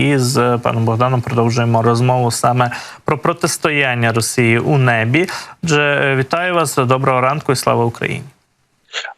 І з паном Богданом продовжуємо розмову саме про протистояння Росії у небі. Отже, вітаю вас. Доброго ранку і слава Україні.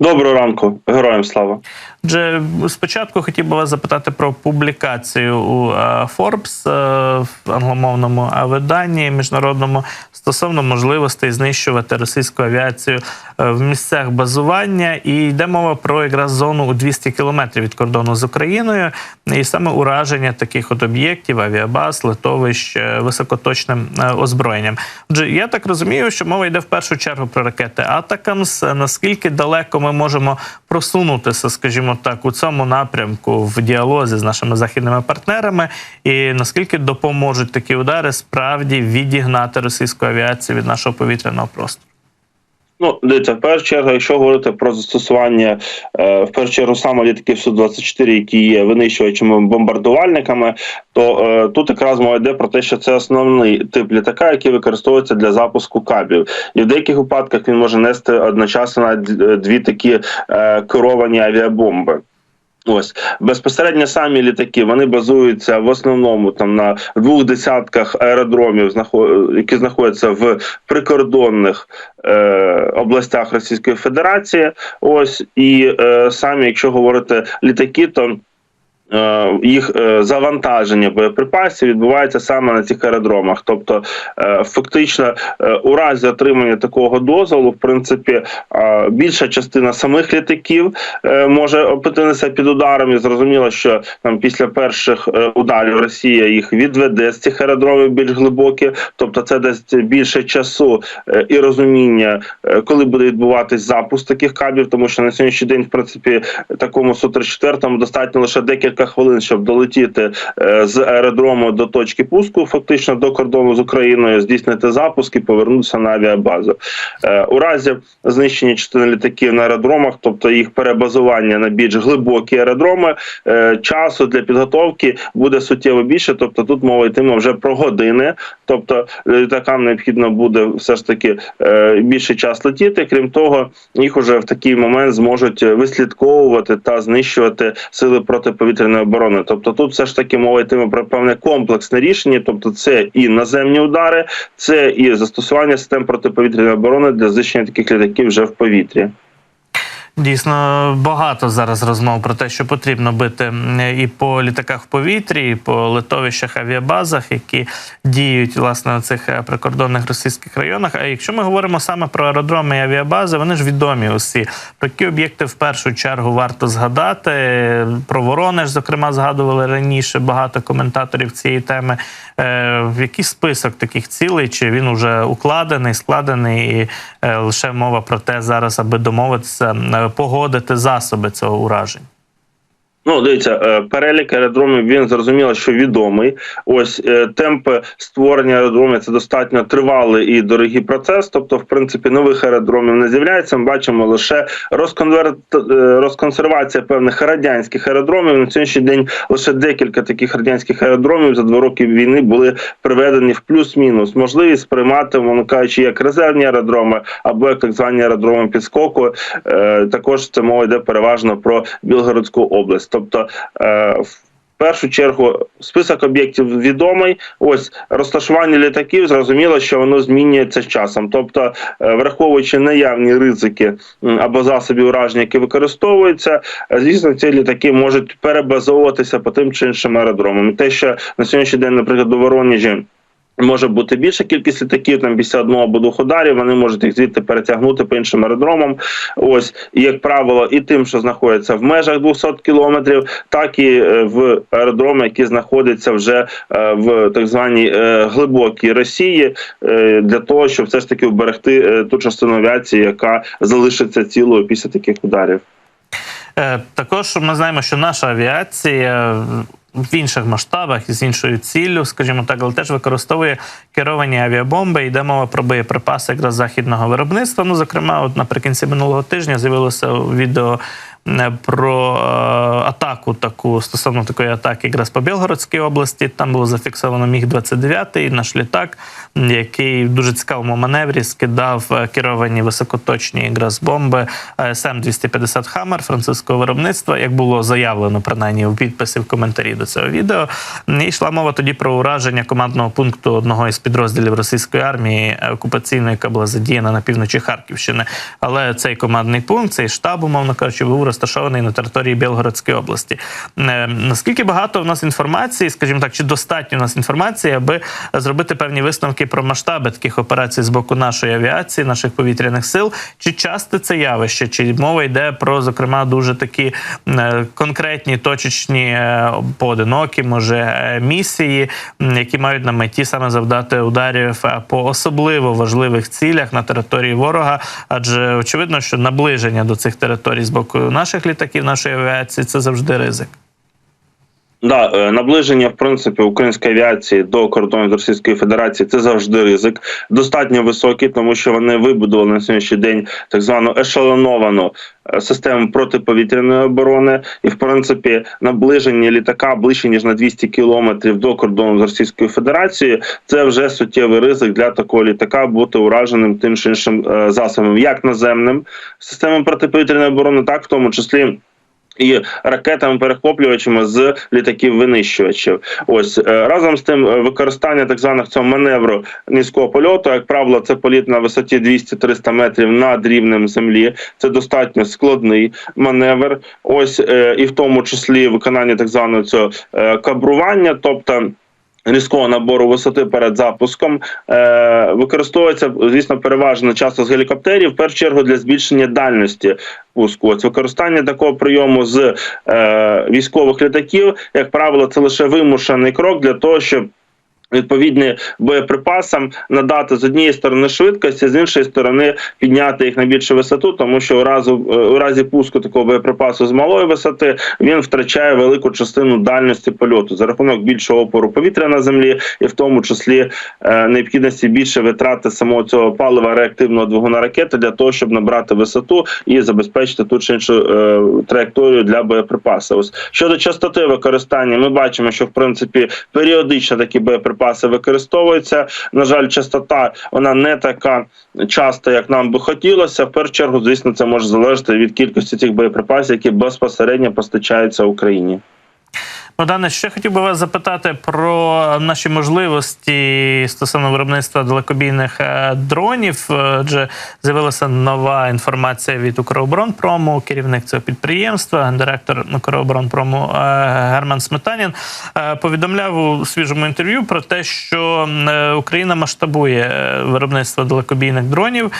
Доброго ранку, героям слава. Отже, спочатку хотів би вас запитати про публікацію у е, Forbes е, в англомовному виданні міжнародному стосовно можливостей знищувати російську авіацію е, в місцях базування. І йде мова про якраз зону у 200 кілометрів від кордону з Україною, і саме ураження таких от об'єктів, авіабаз, литовищ високоточним озброєнням. Отже, я так розумію, що мова йде в першу чергу про ракети Атакамс. Наскільки далеко ми можемо просунутися, скажімо так, у цьому напрямку в діалозі з нашими західними партнерами, і наскільки допоможуть такі удари справді відігнати російську авіацію від нашого повітряного простору? Ну, дивіться, в першу чергу, якщо говорити про застосування е, в першу чергу саме літаків Су-24, які є винищувачами бомбардувальниками, то е, тут якраз мова йде про те, що це основний тип літака, який використовується для запуску кабів. І в деяких випадках він може нести одночасно е, дві такі керовані авіабомби. Ось безпосередньо самі літаки вони базуються в основному там на двох десятках аеродромів, які знаходяться в прикордонних е, областях Російської Федерації. Ось і е, самі, якщо говорити літаки, то їх е, завантаження боєприпасів відбувається саме на цих аеродромах. Тобто, е, фактично, е, у разі отримання такого дозволу, в принципі, е, більша частина самих літаків е, може опинитися під ударом. І зрозуміло, що там після перших е, ударів Росія їх відведе з цих аеродромів більш глибокі, тобто це дасть більше часу е, і розуміння, е, коли буде відбуватись запуск таких кабів, тому що на сьогоднішній день, в принципі, такому Су-34 достатньо лише декілька хвилин, щоб долетіти е, з аеродрому до точки пуску, фактично до кордону з Україною, здійснити запуск і повернутися на авіабазу. Е, У разі знищення частини літаків на аеродромах, тобто їх перебазування на більш глибокі аеродроми, е, часу для підготовки буде суттєво більше. Тобто тут мова йтиме вже про години. Тобто літакам необхідно буде все ж таки більше час летіти. Крім того, їх уже в такий момент зможуть вислідковувати та знищувати сили протиповітряної оборони. Тобто, тут все ж таки мова йтиме про певне комплексне рішення. Тобто, це і наземні удари, це і застосування систем протиповітряної оборони для знищення таких літаків вже в повітрі. Дійсно багато зараз розмов про те, що потрібно бити і по літаках в повітрі, і по литовищах авіабазах, які діють власне у цих е, прикордонних російських районах. А якщо ми говоримо саме про аеродроми і авіабази, вони ж відомі усі. Про які об'єкти в першу чергу варто згадати. Про Воронеж, зокрема, згадували раніше багато коментаторів цієї теми. Е, в який список таких цілей? Чи він уже укладений, складений, і лише мова про те зараз, аби домовитися, е, погодити засоби цього ураження? Ну, дивіться, е, перелік аеродромів він зрозуміло, що відомий. Ось е, темпи створення аеродромів це достатньо тривалий і дорогий процес. Тобто, в принципі, нових аеродромів не з'являється. Ми бачимо лише розконверт... е, розконсервація певних радянських аеродромів. На сьогоднішній день лише декілька таких радянських аеродромів за два роки війни були приведені в плюс-мінус. Можливість приймати, мовно кажучи, як резервні аеродроми або як так звані аеродроми підскоку. Також це мова йде переважно про Білгородську область. Тобто е, в першу чергу список об'єктів відомий. Ось розташування літаків, зрозуміло, що воно змінюється з часом. Тобто, е, враховуючи наявні ризики або засоби ураження, які використовуються, е, звісно, ці літаки можуть перебазовуватися по тим чи іншим аеродромам. Те, що на сьогоднішній день, наприклад, у Воронежі. Може бути більша кількість літаків, там після одного або двох ударів, вони можуть їх звідти перетягнути по іншим аеродромам. Ось і як правило, і тим, що знаходяться в межах 200 кілометрів, так і е, в аеродроми, які знаходяться вже е, в так званій е, глибокій Росії, для того, щоб все ж таки вберегти ту частину авіації, яка залишиться цілою після таких ударів. Також ми знаємо, що наша авіація в інших масштабах і з іншою ціллю, скажімо так, але теж використовує керовані авіабомби. Йде мова про боєприпаси якраз західного виробництва. Ну, зокрема, от наприкінці минулого тижня з'явилося відео про е, атаку таку стосовно такої атаки, якраз по Білгородській області. Там було зафіксовано міг 29 наш літак, який в дуже цікавому маневрі скидав е, керовані високоточні якраз бомби СМ 250 Хаммер французького виробництва, як було заявлено принаймні у підписі в коментарі до цього відео. І йшла мова тоді про ураження командного пункту одного із підрозділів російської армії е, окупаційної, яка була задіяна на півночі Харківщини. Але цей командний пункт, цей штаб, умовно кажучи, був розташований на території Білгородської області. Е, Наскільки багато в нас інформації, скажімо так, чи достатньо у нас інформації, аби зробити певні висновки про масштаби таких операцій з боку нашої авіації, наших повітряних сил? Чи часто це явище? Чи мова йде про зокрема дуже такі е, конкретні точечні е, поодинокі, може місії, які мають на меті саме завдати ударів по особливо важливих цілях на території ворога? Адже очевидно, що наближення до цих територій з боку наших літаків, нашої авіації це завжди ризик. Да, е, наближення в принципі української авіації до кордонів Російської Федерації це завжди ризик, достатньо високий, тому що вони вибудували на сьогоднішній день так звану ешелоновану е, систему протиповітряної оборони, і в принципі наближення літака ближче ніж на 200 кілометрів до кордону з Російською Федерацією. Це вже суттєвий ризик для такого літака бути ураженим тим чи іншим е, засобом, як наземним системою протиповітряної оборони, так в тому числі і ракетами перехоплювачами з літаків винищувачів. Ось е, разом з тим е, використання так званих цього маневру низького польоту, як правило, це політ на висоті 200-300 метрів над рівнем землі. Це достатньо складний маневр. Ось е, і в тому числі виконання так званого цього кабрування, тобто. Різкого набору висоти перед запуском е, використовується, звісно, переважно часто з гелікоптерів, в першу чергу для збільшення дальності пуску. Ось використання такого прийому з е, військових літаків, як правило, це лише вимушений крок для того, щоб Відповідні боєприпасам надати з однієї сторони швидкості, з іншої сторони підняти їх на більшу висоту, тому що у разу у разі пуску такого боєприпасу з малої висоти він втрачає велику частину дальності польоту за рахунок більшого опору повітря на землі, і в тому числі е, необхідності більше витрати самого цього палива реактивного двигуна ракети для того, щоб набрати висоту і забезпечити ту чи іншу е, траєкторію для боєприпасу. Ось щодо частоти використання, ми бачимо, що в принципі періодично такі боєприпаси використовуються. На жаль, частота вона не така часто, як нам би хотілося. В першу чергу, звісно, це може залежати від кількості цих боєприпасів, які безпосередньо постачаються Україні. Богдане, ще хотів би вас запитати про наші можливості стосовно виробництва далекобійних е, дронів. Адже з'явилася нова інформація від Укроборонпрому, керівник цього підприємства, директор Укроборонпрому е, Герман Сметанін е, повідомляв у свіжому інтерв'ю про те, що е, Україна масштабує е, виробництво далекобійних дронів,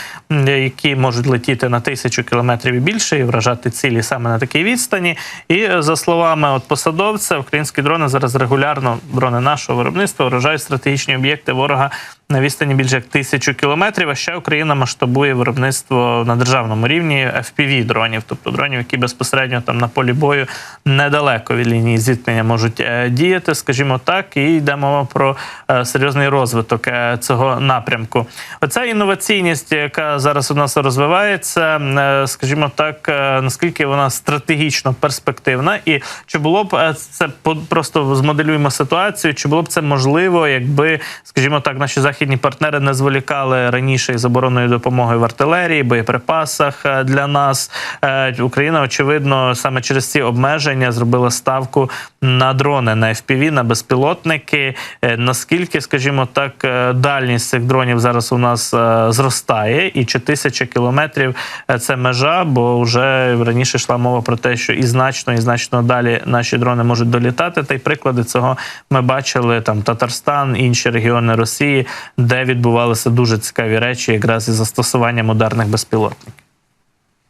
які можуть летіти на тисячу кілометрів і більше і вражати цілі саме на такій відстані. І е, за словами от посадовця, українські дрони зараз регулярно дрони нашого виробництва вражають стратегічні об'єкти ворога на відстані більше як тисячу кілометрів. А ще Україна масштабує виробництво на державному рівні fpv дронів, тобто дронів, які безпосередньо там на полі бою недалеко від лінії зіткнення можуть е, діяти, скажімо так, і йде мова про е, серйозний розвиток е, цього напрямку. Оця інноваційність, яка зараз у нас розвивається, скажімо так, наскільки вона стратегічно перспективна, і чи було б це просто змоделюємо ситуацію, чи було б це можливо, якби, скажімо так, наші західні партнери не зволікали раніше із забороною допомоги в артилерії, боєприпасах е, для нас. Е, Україна, очевидно, саме через ці обмеження зробила ставку на дрони, на FPV, на безпілотники. Е, Наскільки, скажімо так, дальність цих дронів зараз у нас зростає, і чи тисяча кілометрів це межа, бо вже раніше йшла мова про те, що і значно, і значно далі наші дрони можуть долітати. Та й приклади цього ми бачили там Татарстан, інші регіони Росії, де відбувалися дуже цікаві речі, якраз із застосуванням ударних безпілотників.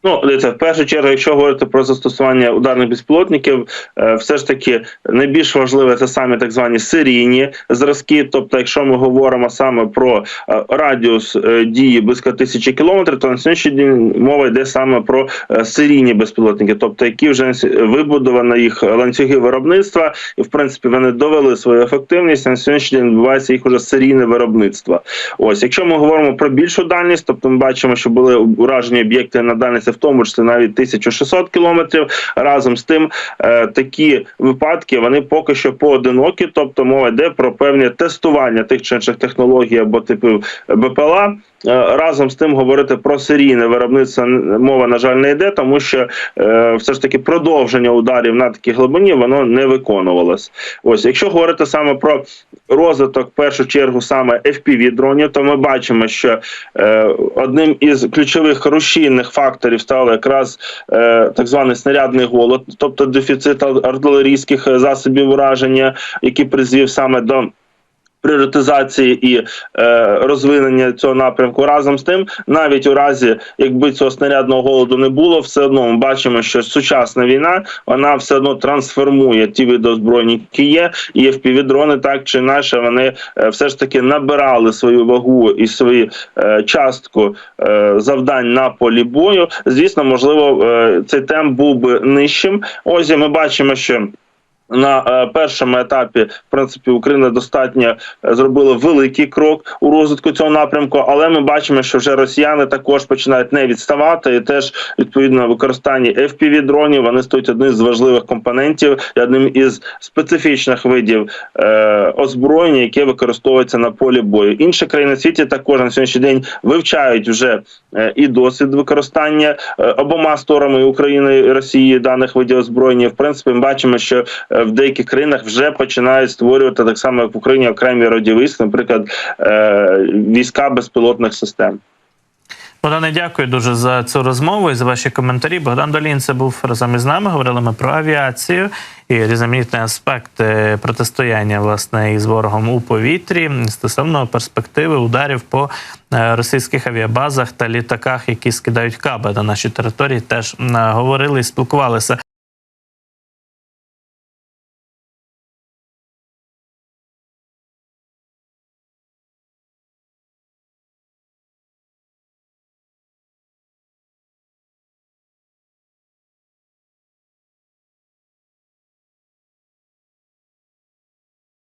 Ну, дивіться, в першу чергу, якщо говорити про застосування ударних безпілотників, е, все ж таки найбільш важливе це саме так звані серійні зразки. Тобто, якщо ми говоримо саме про е, радіус е, дії близько тисячі кілометрів, то на сьогоднішній день мова йде саме про серійні безпілотники, тобто які вже вибудовано їх ланцюги виробництва, і в принципі вони довели свою ефективність. На сьогоднішній день відбувається їх уже серійне виробництво. Ось, якщо ми говоримо про більшу дальність, тобто ми бачимо, що були уражені об'єкти на дальність в тому числі навіть 1600 кілометрів. Разом з тим, е, такі випадки вони поки що поодинокі, тобто мова йде про певне тестування тих чи інших технологій або типів БПЛА. Е, Разом з тим говорити про серійне виробництво мова, на жаль, не йде, тому що е, все ж таки продовження ударів на такій глибині воно не виконувалось. Ось, якщо говорити саме про розвиток, в першу чергу, саме fpv дронів, то ми бачимо, що е, одним із ключових рушійних факторів стало якраз так званий снарядний голод, тобто дефіцит артилерійських засобів ураження, який призвів саме до пріоритизації і е, розвинення цього напрямку разом з тим, навіть у разі, якби цього снарядного голоду не було, все одно ми бачимо, що сучасна війна вона все одно трансформує ті види озброєння, які є, і FPV-дрони так чи інакше вони е, все ж таки набирали свою вагу і свою е, частку е, завдань на полі бою. Звісно, можливо, е, цей темп був би нижчим. Ось і ми бачимо, що. На е, першому етапі, в принципі, Україна достатньо е, зробила великий крок у розвитку цього напрямку, але ми бачимо, що вже росіяни також починають не відставати, і теж відповідно використання fpv дронів вони стають одним з важливих компонентів і одним із специфічних видів е, озброєння, яке використовується на полі бою. Інші країни світі також на сьогоднішній день вивчають вже е, і досвід використання обома сторонами України і Росії даних видів озброєння. В принципі, ми бачимо, що в деяких країнах вже починають створювати так само, як в Україні окремі родові військ, наприклад, е, війська безпілотних систем. Богдане, дякую дуже за цю розмову і за ваші коментарі. Богдан Долін це був разом із нами. Говорили ми про авіацію і різноманітні аспекти протистояння власне із ворогом у повітрі стосовно перспективи ударів по е, російських авіабазах та літаках, які скидають каби на наші території. Теж е, говорили і спілкувалися.